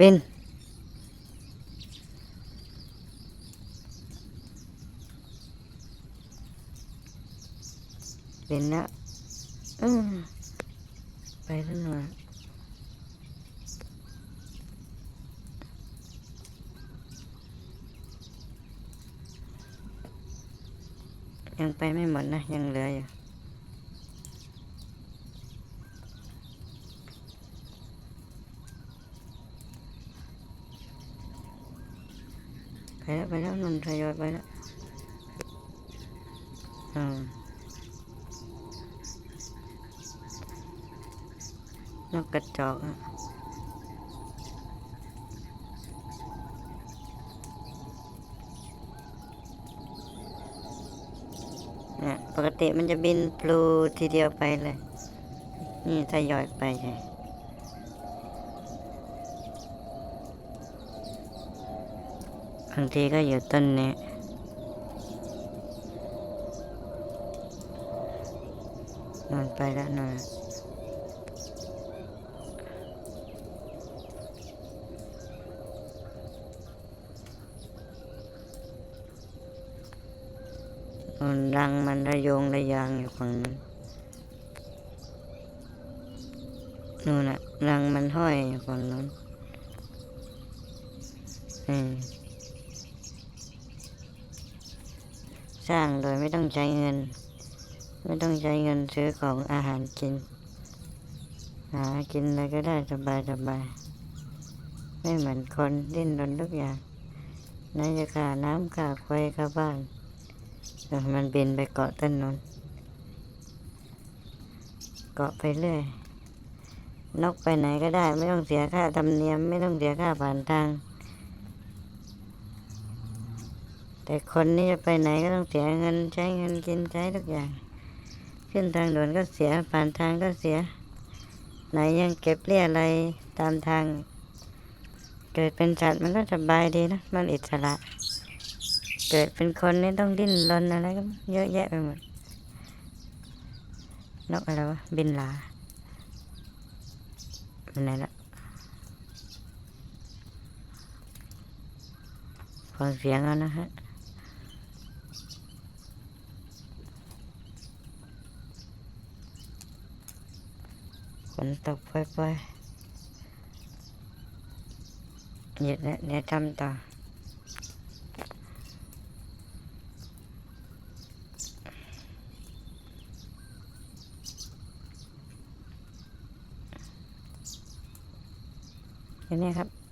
บินบินแล้วอืมไปแล้วน่อยยังไปไม่หมดนะ ยังเหลืออยู่ ไปแล้วไปแล้วนนทยอยไปแล้วอืมนกกระจอกอะเนี่ยปกติมันจะบินพลูทีเดียวไปเลย นี่ทยอยไปเลย บางทีก็อยู่ต้นนี้ นอนไปแล้วนอนมันรังมันระยงระยางอยู่ฝั่งนั้นนู่นน่ะรังมันห้อยอยู่ฝั่งนั้นอืม สร้างโดยไม่ต้องใช้เงิน ไม่ต้องใช้เงินซื้อของอาหารกิน หากินอะไรก็ได้สบายสบายไม่เหมือนคนดิ้นรนทุกอย่างไหนจะค่าน้ำค่าไฟค่าบ้านมันบินไปเกาะต้นนนเกาะไปเรื่อย นกไปไหนก็ได้ ไม่ต้องเสียค่าธรรมเนียม ไม่ต้องเสียค่าผ่านทาง แต่คนนี่จะไปไหนก็ต้องเสียเงินใช้เงินกินใช้ทุกอย่าง ขึ้นทางด่วนก็เสียผ่านทางก็เสีย ไหนยังเก็บเรียอะไรตามทาง เกิดเป็นสัตว์มันก็สบายดีนะมันอิสระ เกิดเป็นคนนี่ต้องดิ้นรนอะไรก็เยอะแยะไปหมดนกอะไรวะบินลาเป็นไหนละฟังเสียงเอานะฮะ ฝนตกปล่อยๆหยุดแล้วเดี๋ยวทำต่อแค่นี้ครับ